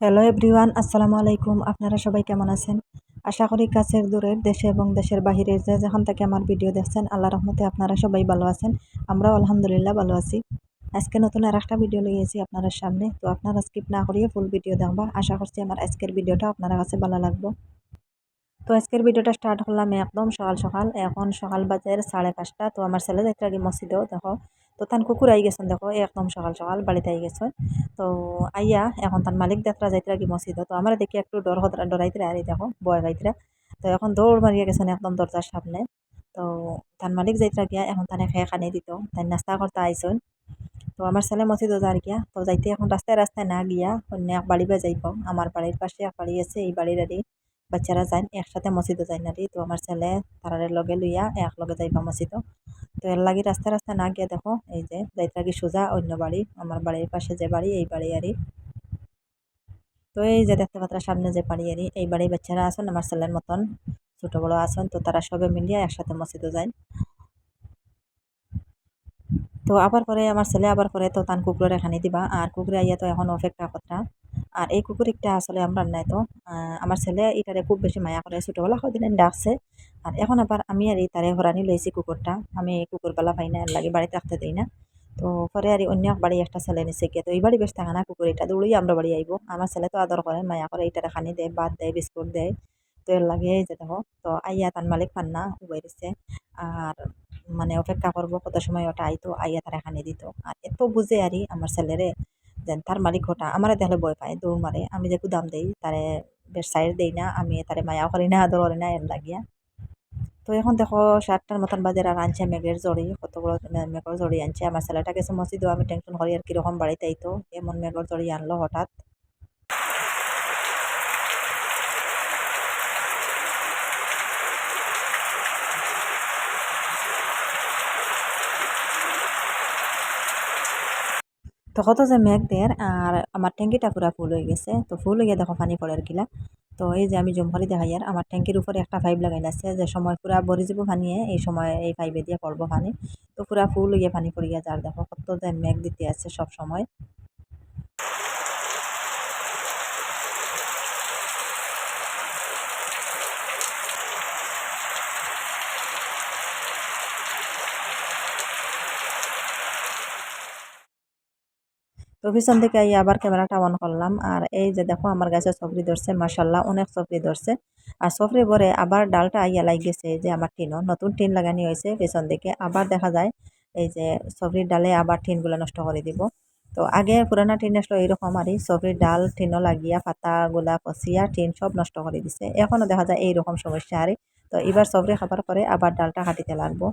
Hello everyone আসসালামু আলাইকুম আপনারা সবাই কেমন আছেন? আশা করি কাছের দূরের দেশে এবং দেশের বাহিরের যে যেখান থেকে আমার ভিডিও দেখছেন আল্লাহ রহমতে আপনারা সবাই ভালো আছেন। আমরাও আলহামদুলিল্লাহ ভালো আছি। আজকে নতুন আর একটা ভিডিও লিয়েছি আপনার সামনে। তো আপনারা স্কিপ না করিয়ে ফুল ভিডিও দেখবা। আশা করছি আমার আজকের ভিডিওটা আপনার কাছে ভালো লাগবে। তো আজকের ভিডিওটা স্টার্ট করলাম একদম সকাল সকাল। এখন সকাল বাজার সাড়ে পাঁচটা। তো আমার ছেলে যাইতে আগে মসজিদেও দেখো। তো তান কুকুর আই গেছেন, দেখো একদম সকাল সকাল বাড়িতে আই গেছেন। তো আইয়া এখন তার মালিক যাত্রা যাইতে আগে মসজিদও তো আমরা দেখি একটু ডর হতরা ডরাইতে আর দেখো বয় গাইতে তো এখন দৌড় মারিয়া গেছেন একদম দরজার সামনে। তো তার মালিক যাইতে গিয়া এখন তানে খেয়ে খানি দিত, তাই নাস্তা করতে আইসন তো আমার ছেলে মসজিদও যার গিয়া, তো যাইতে এখন রাস্তায় রাস্তায় না গিয়া অন্য এক বাড়ি বা যাইব। আমার বাড়ির পাশে এক বাড়ি আছে, এই বাড়ির আরই বাচ্চারা যান একসাথে মসজিদে যাই না তো আমার ছেলে তারারে লগে লইয়া এক লগে যাইবা তো এর লাগে রাস্তা রাস্তা না গিয়ে দেখো, এই যে যাইতে লাগে সোজা অন্য বাড়ি, আমার বাড়ির পাশে যে বাড়ি, এই বাড়ি আরই তো এই যে দেখতে পাত্রা সামনে যে বাড়ি আরই এই বাড়ির বাচ্চারা আছেন, আমার ছেলের মতন। ছোটো বড়ো আসেন তো তারা সবে মিলিয়ে একসাথে মসজিদে যায় তো আবার পরে আমার ছেলে আবার পরে তো তান কুকুরের এখানে দিবা। আর কুকুরে আইয়া তো এখন অপেক্ষা কথা আর এই কুকুরটা আসলে আমরা নাই তো। আমার ছেলে এটারে খুব বেশি মায়া করে। ছোটোবেলা কদিন ডাকছে। আর এখন আবার আমি আর এই তারে হরানি লইছি কুকুরটা। আমি কুকুরবেলা পাই না লাগে বাড়িতে রাখতে দিই না। তো পরে আর অন্য বাড়ি একটা ছেলে নিচে গিয়ে। তো এই বাড়ি বেশ থাকে না কুকুর এটা দৌড়ই আমরা বাড়ি আইব। আমার ছেলে তো আদর করে, মায়া করে। এইটারে খানি দেয়, ভাত দেয়, বিস্কুট দেয়। তো এর লাগে যে দেখো, তো আইয়া তার মালিক পান না উবাই দিছে। আর মানে অপেক্ষা করব কত সময় ওটা আইতো, আইয়া তারা খানি দিত। আর এত বুঝে আরই আমার ছেলেরে, যেন তার মালিক ঘটা আমার দেখলে ভয় পায়, দৌড় মারে। আমি যে দাম দেই, তারে বেশ সাইড দেই না, আমি তারে মায়া করি না, আদর করি না এর লাগিয়া। তো এখন দেখো, সাতটার মতন বাজে, আর আনছে মেঘের জড়ি কত বড় মেঘের জড়ি আনছে। আমার ছেলেটা গেছে মসজিদও আমি টেনশন করি, আর কীরকম বাড়িতে আইতো, এমন মেঘের জড়ি আনলো হঠাৎ। তো যে মেঘ দের আর আমার ট্যাঙ্কিটা পুরা ফুল হয়ে গেছে। তো ফুল হয়ে দেখো পানি পড়ার কিলা তো এই যে আমি জমখালি দেখাই আর আমার ট্যাঙ্কির উপরে একটা পাইপ লাগাই আছে, যে সময় পুরা ভরে যাব পানিয়ে এই সময় এই পাইপে দিয়ে পড়ব পানি। তো পুরা ফুল হয়ে পানি পড়িয়া যার দেখো কত যে মেঘ দিতে আছে সব সময়। তো পিছন থেকে আই আবার ক্যামেরাটা অন করলাম। আর এই যে দেখো, আমার গাছে সবরি ধরছে মাসাল্লাহ অনেক সবরি ধরছে। আর সবরি ভরে আবার ডালটা আইয়া লাগ গেছে যে আমার টিনও। নতুন টিন লাগানি হয়েছে, পিছন দিকে আবার দেখা যায়, এই যে সবরির ডালে আবার টিনগুলো নষ্ট করে দিব। তো আগে পুরানা টিন আসলো এইরকম আরই সবরির ডাল, টিনও লাগিয়া পাতাগুলা পচিয়া টিন সব নষ্ট করে দিছে। এখনও দেখা যায় এইরকম সমস্যা আরই তো এবার সবরি খাবার পরে আবার ডালটা কাটিতে লাগবো।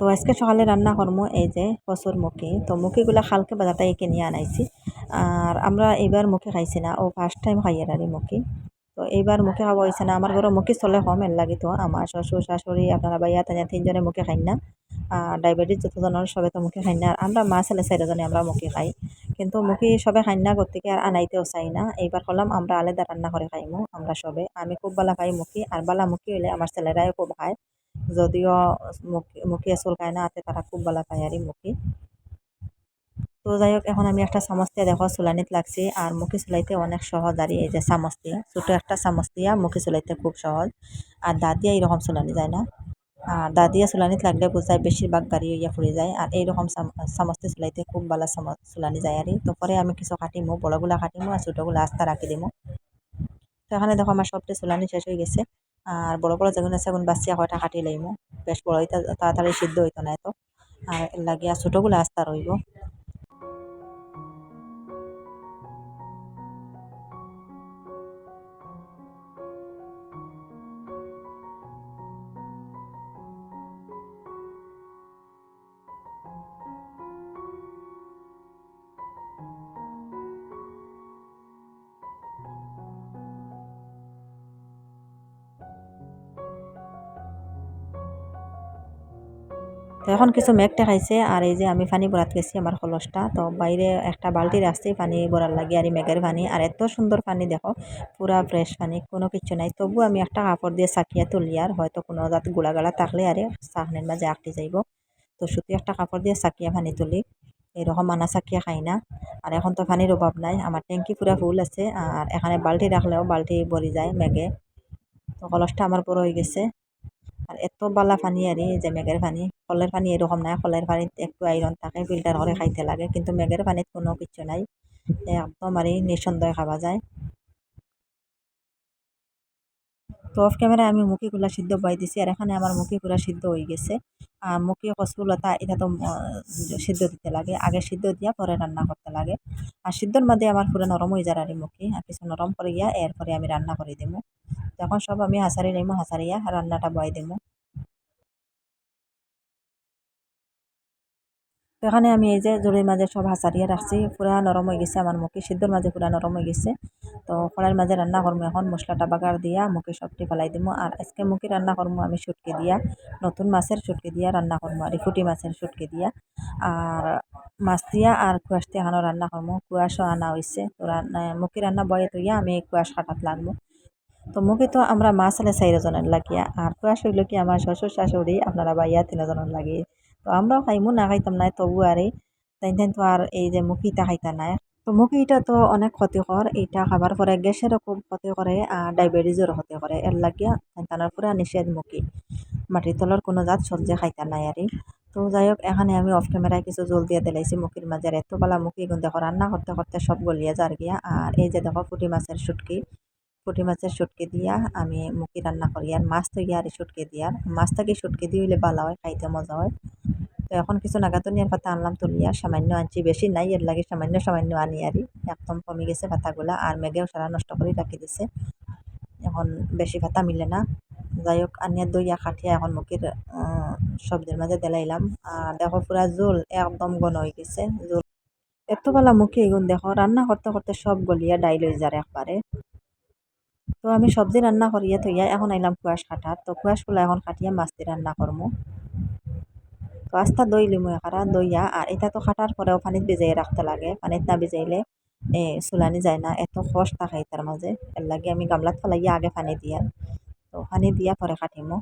তো আজকে সকালে রান্না করব এই যে কচুর মুখি। তো মুখিগুলা খালকে বাজার থেকে কিনে আনাইছি। আর আমরা এইবার মুখে খাইছি না, ও ফার্স্ট টাইম খাই আর মুখি। তো এইবার মুখে খাওয়া হয়েছে না, আমার ঘরে মুখি চলে কম এর লাগি তো। আমার শ্বশুর, শাশুড়ি, আপনারা বাইয়া তাই তিনজনে মুখে খাই না। আর ডায়াবেটিস যতজনের, সবে তো মুখে খাই না। আর আমরা মা, ছেলে চারিজনে আমরা মুখে খাই। কিন্তু মুখি সবে খাই না গতিকে আর আনাইতেও চাই না। এইবার কলাম আমরা আলাদা রান্না করে খাইমু, আমরা সবে। আমি খুব বালা খাই মুখি, আর বালা মুখি হইলে আমার ছেলেরাই খুব খায়। যদিও মুখি চুলকায় না হাতে তারা খুব ভালো পায় আর মুখি। তো যাই হোক এখন আমি একটা চামচ দিয়ে দেখো, চুলানিত লাগছি। আর মুখি চুলাইতে অনেক সহজ। আর এই যে চামচ দিয়ে ছোটো একটা চামচ দিয়া মুখি চুলাইতে খুব সহজ। আর দাঁত দিয়ে এইরকম চুলানি যায় না। আর দাঁত দিয়ে চুলানিত লাগলে বোঝায় বেশিরভাগ গাড়ি ইয়া ফুরে যায়। আর এইরকম চামচতে চুলাইতে খুব ভালো চামচ, চুলানি যায় আর। তো পরে আমি কিছু কাটিমো, বড়গুলা কাটিমো, আর ছোটোগুলো আস্তা রাখি দিমো। তো এখানে দেখো আমার সবটা চুলানি শেষ হয়ে গেছে। আর বড় বড় যেগুলো আছে এখন বাচ্চা কয়টা কাটি লাইমু। বেশ বড় হইতে তাড়াতাড়ি সিদ্ধ হইতো না এত আর লাগিয়া ছোটোগুলো আস্তা রইব। তো এখন কিছু মেঘ দেখাইছে আর এই যে আমি পানি ভরাত গেছি আমার কলসটা তো বাইরে একটা বালতি রাখছি পানি ভরার লাগে আর মেঘের পানি। আর এত সুন্দর পানি দেখো পুরা ফ্রেশ পানি, কোনো কিছু নাই। তবু আমি একটা কাপড় দিয়ে চাকিয়া তুলি আর হয়তো কোনো জাত গুলাগালা থাকলে আরে সাহনের মাঝে আটকে যাইব। তো শুধু একটা কাপড় দিয়ে চাকিয়া পানি তুলি এরকম আনা চাকিয়া খাই না। আর এখন তো পানির অভাব নাই আমার ট্যাঙ্কি পুরা ফুল আছে। আর এখানে বালতি রাখলেও বালতি ভরি যায় মেঘে। তো কলসটা আমার বড় হয়ে গেছে। আর এত বালা পানি আর, যে মেঘের পানি। কলের পানি এরকম নাই কলের পানিতে একটু আইরন থাকে ফিল্টার করে খাইতে লাগে। কিন্তু মেঘের পানিত কোনো কিছু নাই। একদম আর নিঃসন্দেহে খাওয়া যায়। তো অফ ক্যামেরায় আমি মুখে কুলা সিদ্ধ বাই দিছি, আর এখানে আমার মুখে কুলা সিদ্ধ হয়ে গেছে। মুখে কচুলতা এটা তো সিদ্ধ দিতে লাগে, আগে সিদ্ধ দিয়া পরে রান্না করতে লাগে। আর সিদ্ধর মধ্যে আমার পুরো নরম হয়ে যায় আর মুখে, আর কিছু নরম করে গিয়া এরপরে আমি রান্না করে দেবো। যখন সব আমি হাসারি নেব, হাসারিয়া রান্নাটা বয় দিব। তো এখানে আমি এই যে জড়ির মাঝে সব হাসারিয়া রাখছি, পুরা নরম হয়ে গেছে আমার মুখে, সিদ্ধর মাঝে পুরা নরম হয়ে গেছে। তো কড়াইয়ের মাঝে রান্না করব এখন, মশলাটা বাগার দিয়া মুখে সবটি ফেলাই দিব। আর আজকে মুখে রান্না করব আমি সুটকে দিয়া, নতুন মাছের সুটকে দিয়া রান্না করব, আর ফুটি মাছের সুটকে দিয়া। আর মাছ দিয়া আর কুয়াশ দিয়ে এখানেও রান্না করব। কুয়াশও আনা হয়েছে তো রান্না, মুখে রান্না বয়ে তৈয়া আমি কুয়াশ কাটাত লাগবো। তো মুখে তো আমরা মাছ হলে চারজনের লাগিয়া, আর কুয়াশ হইল কি আমার শ্বশুর শাশুড়ি, আপনারা বাইয়া তিনজনের লাগিয়ে তো আমরাও খাইমু, না খাইতাম নাই, তবু আর তাই তো আর এই যে মুখিটা খাইতা নাই। তো মুখিটা তো অনেক ক্ষতিকর এইটা খাবার পরে গ্যাসেরও খুব ক্ষতি করে, আর ডায়াবেটিসেরও ক্ষতি করে। এর লাগিয়া তানার পুরা নিষেধ মুখি। মাটির তলার কোনো জাত সবজি খাইতা নাই আর। তো যাই হোক, এখানে আমি অফ ক্যামেরায় কিছু জল দিয়ে দিলাইছি মুখির মাঝে। এত মুখি দেখো রান্না করতে করতে সব গলিয়ে যার গিয়া। আর এই যে দেখো পুঁটি মাছের শুটকি পুঁটি মাছের শুটকি দিয়া আমি মুখি রান্না করি। আর মাছ তো আর শুটকি দিয়ার মাছ থেকে শুটকি দিয়ে হইলে ভালো হয়, খাইতে মজা হয়। তো এখন কিছু নাগাতনিয়ার পাতা আনলাম তুলিয়া, সামান্য আনছি, বেশি নাই, এর লাগে সামান্য সামান্য আনি আরি একদম কমে গেছে পাতাগুলা, আর মেঘেও সারা নষ্ট করে রাখি দিছে। এখন বেশি পাতা মিলে না। যাই হোক আনিয়া দইয়া খাটিয়া এখন মুখের সবজির মাঝে দেলাইলাম। আর দেখো পুরা জোল একদম গন হয়ে গেছে। জোল এত বেলা মুখে এগুন দেখো, রান্না করতে করতে সব গলিয়া ডাইল হয়ে যায় একবারে। তো আমি সবজি রান্না করিয়া থইয়া এখন আইলাম কুয়াশ কাটার। তো কুয়াশগুলো এখন কাটিয়া মাছটি রান্না করব তো আস্তা দই লিমু একারা দইয়া, আর এটা তো কাটার পরেও পানিত ভিজাই রাখতে লাগে। পানিত না ভিজাইলে, এ, চুলানি যায় না, এত খস থাকে তার মাঝে এর লাগে আমি গামলাত ফেলাইয়া আগে পানি দিয়া। তো পানি দিয়া পরে কাটিমো।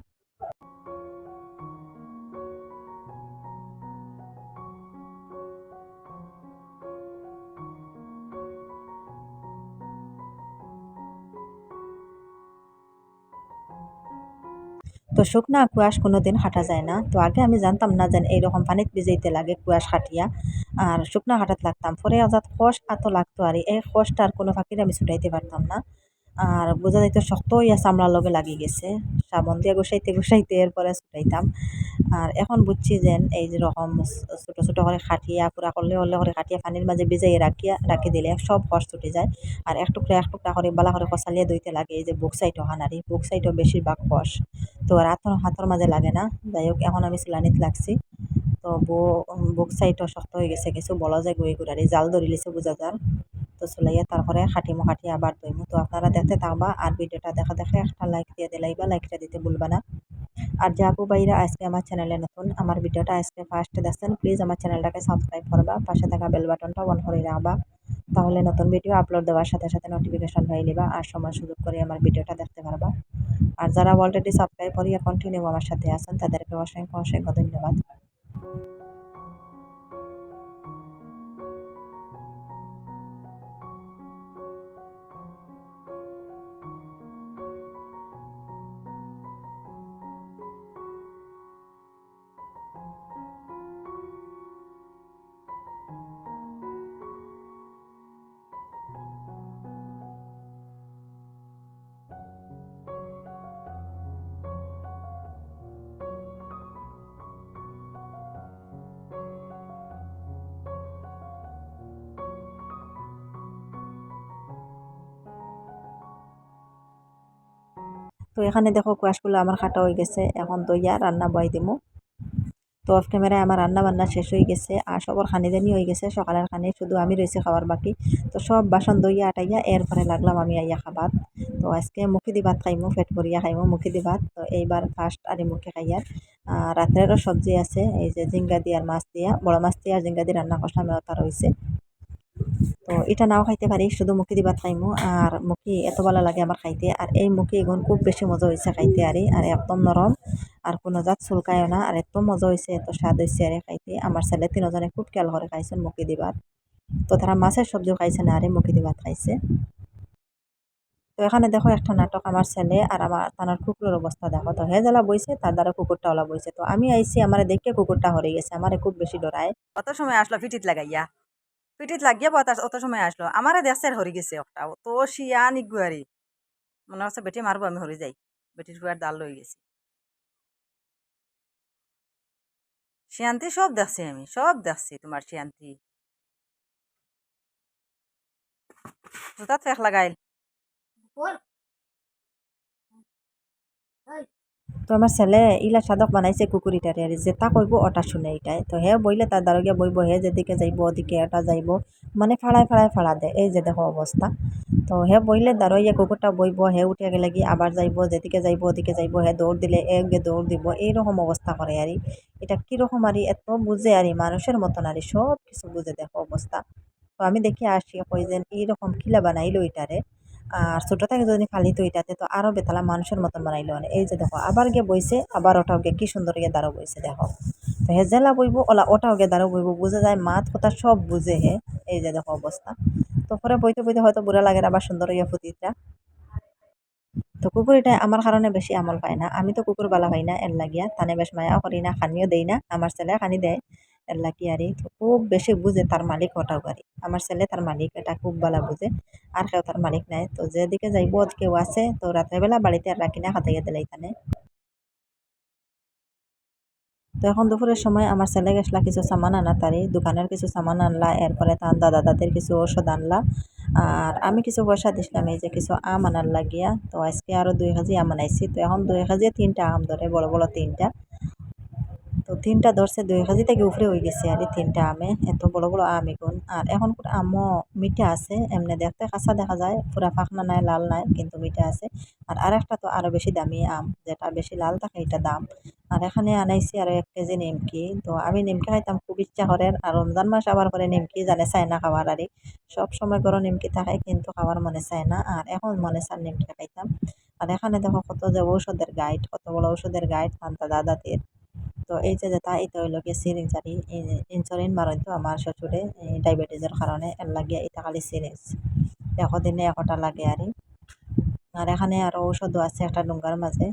তো শুকনা কুয়াশ কোনো দিন হাঁটা যায় না। তো আগে আমি জানতাম না যেন এইরকম পানিত ভিজাইতে লাগে কুয়াশ হাঁটিয়া। আর শুকনা হাঁটাত লাগতাম। পরে আজাদ খস এত লাগতো আর এই খসটার কোনো ফাঁকির আমি ছুটাইতে পারতাম না। আর বোঝা যাইতো শক্ত হইয়া চামড়ার লগে লাগি গেছে। সাবন দিয়ে গুছাইতে গুছাইতে এরপরে ছুটাইতাম। আর এখন বুঝছি যে এই যে রকম ছোটো ছোটো করে খাটিয়া, পুরা করলে হলে করে খাটিয়া, পানির মাঝে ভিজাই রাখিয়া, রাখি দিলে সব খস ছুটে যায়। আর এক টুকরা এক টুকরা করে বালা করে কষালিয়া দইতে লাগে, এই যে বুক সাইডও হানারি বুক সাইডও বেশিরভাগ খস তো আর হাতর হাতর মাঝে লাগে না। যাই হোক এখন আমি সিলানিত লাগছি। তো বুক সাইডও শক্ত হয়ে গেছে, কিছু বলা যায় গুয়ে গুড়ারি জাল ধরি লিছে বোঝা যার। তো চলাইয়া তারপরে খাটিমো খাটি আবার দইমু তো আপনারা দেখতে থাকবা আর ভিডিওটা দেখা দেখে একটা লাইক দিয়ে দিলাইবা লাইকটা দিতে ভুলবা না। আর যে আপু বাইরা আজকে আমার চ্যানেলে নতুন, আমার ভিডিওটা আজকে ফার্স্ট দেখছেন প্লিজ আমার চ্যানেলটাকে সাবস্ক্রাইব করবা, পাশে থাকা বেল বাটনটা অন করে রাখবা। তাহলে নতুন ভিডিও আপলোড দেওয়ার সাথে সাথে নোটিফিকেশন পাই নিবা আর সময় সুযোগ করে আমার ভিডিওটা দেখতে পারবা। আর যারা অলরেডি সাবস্ক্রাইব করিয়া কন্টিনিউ আমার সাথে আছেন তাদেরকে অসংখ্য অসংখ্য ধন্যবাদ। তো এখানে দেখো কুয়াশগুলো আমার খাটা হয়ে গেছে, এখন দইয়া রান্না বয় দিমু। তো অফ ক্যামেরায় আমার রান্না বান্না শেষ হয়ে গেছে, আর সবর খানি জানি হয়ে গেছে, সকালের খানি শুধু আমি রয়েছে খাবার বাকি। তো সব বাসন দইয়া আটাইয়া এরপরে লাগলাম আমি আইয়া খাবার। তো আজকে মুখে দি ভাত খাইমু ফেট করিয়া খাইমু, মুখে দি ভাত। তো এইবার ফার্স্ট আর মুখে খাইয়ার। রাত্রেরও সবজি আছে, এই যে জিঙ্গা দিয়ে আর মাছ দিয়া, বড় মাছ দিয়ে আর জিঙ্গা দিয়ে রান্না করলাম ওটা রয়েছে তো এটা নাও খাইতে পারি, শুধু মুখি দিবা খাইমু আর মুখি এত ভালো লাগে আমার খাইতে। আর এই মুখি এগুন খুব বেশি মজা হয়েছে খাইতে আরে। আর একদম নরম। আর কোনো জাত চুলকায়ও না। আর এত মজা হয়েছে এত স্বাদ হয়েছে আরে খাইতে। আমার ছেলে তিনজনে খুব খেয়াল করে খাইছেন মুখি দিবার। তো তারা মাছের সবজিও খাইছে না আরে, মুখি দিবার খাইছে। তো এখানে দেখো একটা নাটক আমার ছেলে আর আমার, তানার কুকুরের অবস্থা। দেখো তো, হে জ্বালা বইছে, তার দ্বারা কুকুরটা ওলা বইছে। তো আমি আইছি, আমার দেখে কুকুরটা হরে গেছে, আমার খুব বেশি ডরায়। কত সময় আসলো ফিটিত লাগাইয়া? ফিটিত লাগিয়ে বাতাস অত সময় আসলো। আমারে দেশের হরি গেছে একটা তো শিয়া নিগুয়ারি মনে হচ্ছে বেটি মারবো আমি হরি যাই। বেটির গুয়ার দাল লই গেছি। শিয়ান্তি সব দেখছি আমি সব দেখছি তোমার শিয়ান্তি। জুতা ফেক লাগাইল তো আমার ছেলে ইলা সাধক বানাইছে কুকুরিটারে, আর যেটা কইব ওটা শুনে এটাই। তো হে বইলে তার দ্বারগিয়া বইব, হে যেদিকে যাইব ওদিকে এটা যাইব মানে ফাড়ায় ফাড়ায় ফাড়া দেয় এই যে দেখো অবস্থা। তো হে বইলে দাঁড়াইয়া কুকুরটা বইব, হে উঠে গেলে গিয়ে আবার যাইব, যেদিকে যাইব ওদিকে যাইব, হে দৌড় দিলে এক গে দৌড় দিব, এইরকম অবস্থা করে আরি এটা কীরকম আরি এত বুঝে আরি মানুষের মতন আরি সব কিছু বুঝে দেখো অবস্থা। তো আমি দেখি আসি কই যেন এইরকম খিলা বানাইলো এটারে। আর ছোটো থেকে যদি খালি তো এটাতে তো আরও বেতালা মানুষের মতন বানাইলো মানে এই যে দেখো, আবার গিয়ে বইছে, আবার ওটাও গিয়ে কি সুন্দর গিয়ে দাঁড়ো বইছে, দেখো। তো হে জেলা বইব, ওলা ওটাও গিয়ে দাঁড়ো বইব, বুঝে যায় মাত কথা সব বুঝে হে। এই যে দেখো অবস্থা। তো পরে বইতে বইতে হয়তো বুড়া লাগে আবার সুন্দর ইয়ে ফুটিটা তো কুকুর এটা আমার কারণে বেশি আমল পায় না। আমি তো কুকুর বালা পাই না, এর লাগিয়া। তানে বেশ মায়াও করি না, খানিও দেই না। আমার ছেলে খানি দেয়। লাগি আরে খুব বেশি বুঝে তার মালিক ওটাও গাড়ি আমার ছেলে তার মালিক এটা খুব ভালো বুঝে, আর কেউ তার মালিক নাই। তো যেদিকে যাইব কেউ আছে, তো রাত্রেবেলা বাড়িতে আর রাখি না খাতাইয়া দিলে এখানে তো এখন দুপুরের সময় আমার ছেলে গেছলা কিছু সামান আনা তারি, দোকানের কিছু সামান আনলা, এরপরে তার দাদা দাদের কিছু ওষুধ আনলা। আর আমি কিছু পয়সা দিছিলাম, এই যে কিছু আম আনার লাগিয়া। তো আজকে আরও দুই কেজি আম আনাইছি। তো এখন দুই কেজি তিনটা আম ধরে, বড় বড় তিনটা। তো তিনটা ধরছে, দুই কেজি থেকে উপরে হয়ে গেছে আর এই তিনটা আমে এত বড় বড় আম এখন আর এখন আমও মিঠা আছে, এমনি দেখতে কাঁচা দেখা যায়, পুরা ফাঁকনা নাই, লাল নাই, কিন্তু মিঠা আছে। আর আরেকটা তো আরও বেশি দামি আম, যেটা বেশি লাল থাকে এটা দাম। আর এখানে আনাইছি আরও এক কেজি নিমকি, তো আমি নিমকি খাইতাম খুব ইচ্ছা করে। আর রমজান মাস আবার করে নিমকি জানে চায় না খাওয়ার আরে। সব সময় করে নিমকি থাকে কিন্তু খাওয়ার মনে চায় না। আর এখন মনে চায় নিমকি খাইতাম। আর এখানে দেখো কত যে ঔষধের গাইড কত বড় ঔষধের গাইড তান্তা দাদাদের তো এই যে যেটা এটা হইল কি সিরিঞ্জারি ইনসুলিন মারইন তো আমার শ্বশুরে ডায়াবেটিসের কারণে এর লাগে এটা খালি সিরিঞ্জ দিনে একটা লাগে আর আর এখানে আরও ঔষধও আছে একটা ডুঙ্গার মাঝে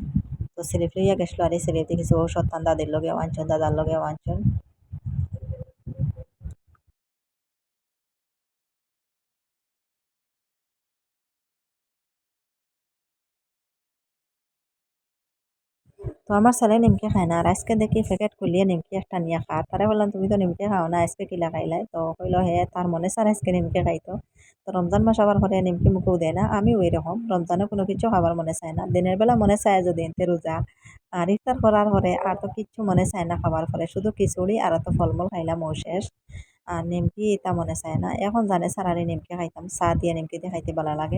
তো সিরিপ লইয়া গেছিল আর এই সিরিপে কিছু ঔষধ ঠান্ডা দিল লগে আনছন দাদার লগে আনছন তো আমার ছেলে নিমকি খায় না আর আজকে দেখি প্যাকেট খুলিয়ে নিমকি একটা নিয়ে খা। তারা বললাম তুমি তো নিমকি খাও না আজকে কিলা খাইলাই তো কইলো হে তার মনে স্যার আজকে নিমকি খাইতো তো? রমজান মাস আবার করে নিমকি মুখেও দেয় না, আমি ওই রকম রমজানে কোনো কিছু খাবার মনে চায় না। দিনের বেলা মনে চায় যদি এনতে রোজা আর ইফতার করার পরে আর তো কিচ্ছু মনে চায় না খাবার পরে শুধু খিচুড়ি আর তো ফলমূল খাইলাম ও শেষ। আর নিমকি এটা মনে চায় না। এখন জানে স্যার আর নিমকি খাইতাম। চা দিয়ে, নিমকি দিয়ে খাইতে ভালো লাগে।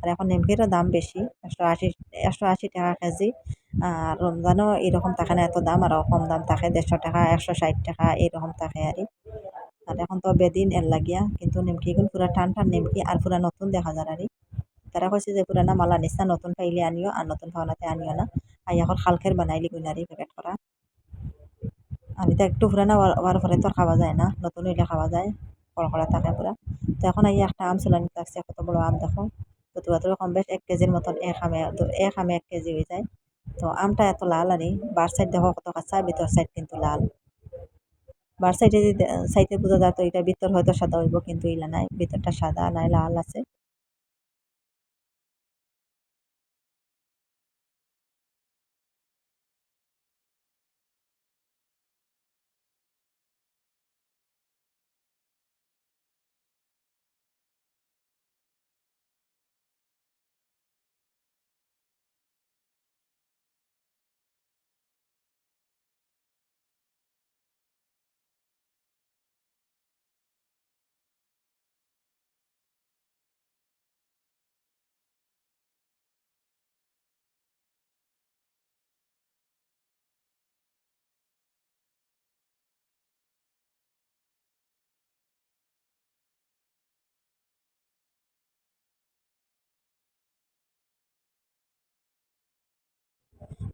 আর এখন নিমকিরও দাম বেশি, একশো আশি একশো আশি টাকা কেজি। আর রমজানও এরকম থাকে না, এত দাম, আরও কম দাম থাকে, দেড়শো টাকা, একশো ষাট টাকা, এরকম থাকে আর আর এখন তো বেদিন, এর লাগিয়া কিন্তু নিমকি এখন পুরা টান টান নিমকি, আর পুরা নতুন দেখা যায় আর তারা কইছে যে পুরানা মাল আনিস না নতুন পাইলে আনিও, আর নতুন পাওনাতে আনিও না। আর এখন খালখের বানাইলি গুনারি প্যাকেট করা আর এটা একটু পুরানা হওয়ার পরে তো খাওয়া যায় না, নতুন হইলে খাওয়া যায় কড়কড়া থাকে পুরা তো এখন এই একটা আম চুলানি লাগছে কত বড় আম দেখো। তো তুরা কম বেশ এক কেজির মতন এক আমে এক খামে এক কেজি হয়ে যায়। তো আমটা এত লাল আনি বার সাইড দেখো কত কাঁচা, ভিতর সাইড কিন্তু লাল। বার সাইডে যদি, সাইডে বোঝা যায় তো এটা ভিতর হয়তো সাদা হইব, কিন্তু ইলা নাই, ভিতরটা সাদা নাই, লাল আছে।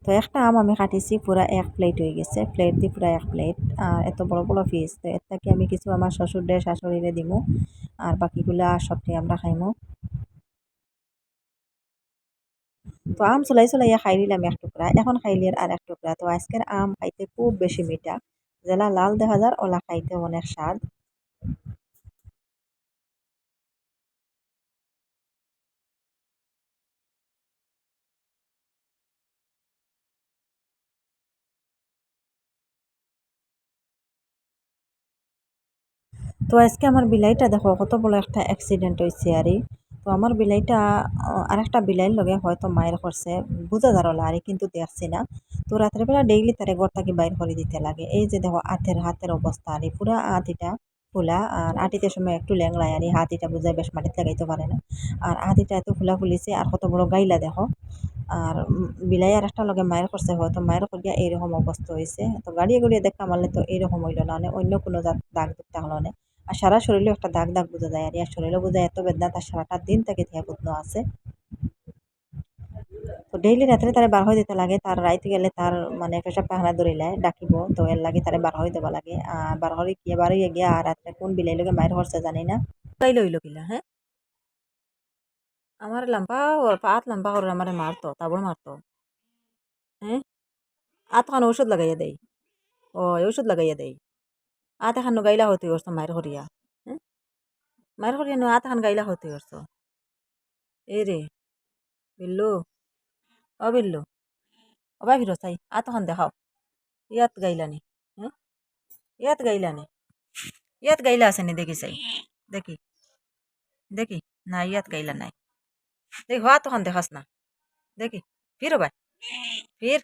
তো একটা আম আমি কাটিছি, পুরা এক প্লেট হয়ে গেছে। প্লেট দিয়ে পুরা এক প্লেট আর এত বড় বড় পিস তো এর থেকে আমি কিছু আমার শ্বশুরদের, শাশুড়িরে দিমু। আর বাকিগুলা সবটি আমরা খাইমু। তো আম চলাই চলাইয়া খাই নিলাম এক টুকরা। এখন খাইলি আর এক টুকরা। তো আজকের আম খাইতে খুব বেশি মিঠা। জেলা লাল দেখা যার, ওলা খাইতে অনেক স্বাদ। তো আজকে আমার বিলাইটা দেখো, কত বড় একটা অ্যাক্সিডেন্ট হয়েছে আরে। তো আমার বিলাইটা আরেকটা বিলাইয়ের লগে হয়তো মায়ের করছে, বুঝা যারলা আরে, কিন্তু দেখছি না। তো রাত্রেবেলা ডেইলি তারে ঘর থেকে বাইর করে দিতে লাগে। এই যে দেখো হাতের হাতের অবস্থা আরে, পুরা আতিটা ফুলা, আর আটিতে সময় একটু ল্যাংলায় আর হাতিটা বুঝায় বেশ মাটিতে লাগাইতে পারে না। আর আতিটা এত ফুলা ফুলিছে, আর কত বড় গাইলা দেখো। আর বিলাই আর একটা লগে মায়ের করছে, হয়তো মায়ের করিয়া এইরকম অবস্থা হয়েছে তো গাড়িয়ে গড়িয়ে দেখা মারলে তো এইরকম হইল না মানে অন্য কোনো দাগ দুগ থাকল না। আর সারা শরীরেও একটা দাগ দাগ বোঝা যায়, আর ইয়ার শরীরেও বোঝা এত বেদনা, তার সারাটা দিন থেকে থেকে বুঝনো আছে। তো ডেইলি রাত্রে তারে বার হয়ে দিতে লাগে, তার রাইতে গেলে তার মানে পেশাব পায়খানা ধরিলে ডাকিব। তো এর লাগে তারে বার হয়ে দেওয়া লাগে। আর বার হয়ে গিয়ে বার হয়ে গিয়া, আর রাত্রে কোন বিলাই লগে মায়ের হরছে জানি না। লইল কিলা হ্যাঁ? আমার লম্বা ওর পাত লম্বা করে আমার মারতো তাবড় মারতো। হ্যাঁ? আত খান ঔষধ লাগাইয়া দেই। ও ঔষধ লাগাইয়া দেই। আত এখান গাইলা হতে করছ মায়ের হরিয়া হ্যাঁ মায়ের হরিয়া নো আত এখান গাইলা হতে করছ এ রে বিল্লু ও বিল্লু ভাই ফিরো চাই আত খান দেখাও ইয়াত গাইলানি হ্যাঁ ইয়াত গাইলানি ইয়াত গাইলা আছে নি দেখি চাই দেখি দেখি না ইয়াত গাইলা নাই দেখ হওয়া তখন দেখাস না দেখি ফির হবাই ফির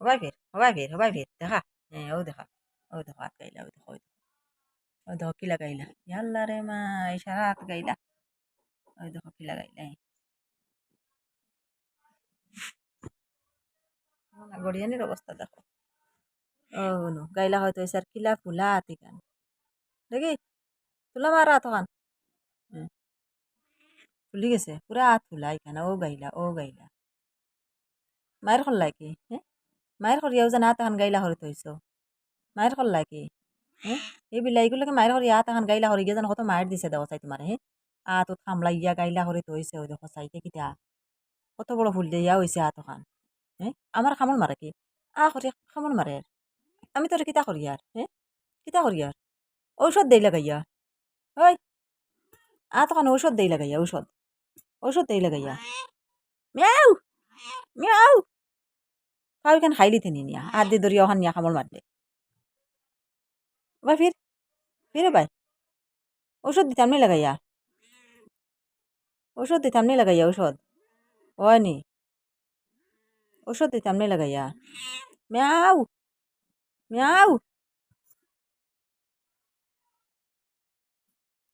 হবাই ফির হবাই ফির হবাই ফির দেখা হ্যাঁ ও দেখা ও দেখো হাত গাইলা ও দেখো ও দেখো ও দেখো কিলা গাইলা ইয়াল্লা রে মা ইশারা হাত গাইলা ওই দেখো কিলা গাইলা গড়িয়ানির অবস্থা দেখো ও নো গাইলা হয়তো এসার কিলা ফুলা হাতি কান দেখি তুলা মারা তখন ফুলি গেছে পুরা হাত ফুলা এখানে ও গাইলা ও গাইলা মায়ের খল্লাই কি হ্যাঁ মায়ের খরিয়াও জানা তখন গাইলা হরি থইছ মায়ের খল্লাই কি হ্যাঁ এই বিলাইগুলোকে মায়ের হরি আত এখন গাইলা হরি গিয়ে জানো কত মায়ের দিছে দেখো চাই তোমার হ্যাঁ আ তো থামলা ইয়া গাইলা হরি থইছে ওই দেখো চাইতে কিতা। কত বড় ফুল দিয়া হয়েছে আত খান হ্যাঁ আমার খামল মারে কি? আ হরি খামল মারে আমি তোর কিতা করি আর হ্যাঁ কিতা করি আর ঔষধ দেই লাগাইয়া ওই আ তখন ঔষধ দেই লাগাইয়া ঔষধ। ঔষধ দেই লাগাইয়া মিয়াও মিয়াও। তাও এখানে খাইলি থেনি নিয়া। আর দি দরিয়া ওখান নিয়া খামল মারলে ভাই ফির, ফিরে ভাই ওষুধ দিতাম নি লাগাইয়া। ওষুধ দিতাম নি লাগাইয়া ওষুধ। হয়নি ওষুধ দিতাম নি লাগাইয়া। মিয়াও মিয়াও।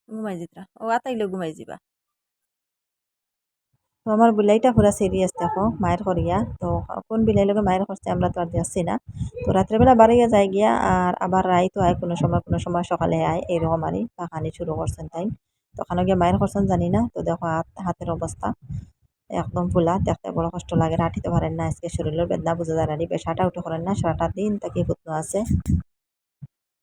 ঘুমাই জিতরা ও আতাইলে ঘুমাই যাবা তো আমার বিলাইটা পুরা সিরিয়াস দেখো মায়ের করিয়া তো কোন বিলাই লগে মায়ের করছে আমরা তো আর যাচ্ছি না। তো রাত্রেবেলা বাড়িয়া যাই গিয়া আর আবার রাই তো আয় কোনো সময় কোনো সময় সকালে আয় এরকম আরই কাহানি শুরু করছেন তাই তখন গিয়ে মায়ের করছেন জানি না, তো দেখো হাত, হাতের অবস্থা একদম ফুলা, দেখতে বড় কষ্ট লাগে রাঠিতে পারেন না, আজকে শরীরের বেদনা বুঝে যায় পেশাটা উঠে করেন না সারাটা দিন তাকে পুতনো আছে।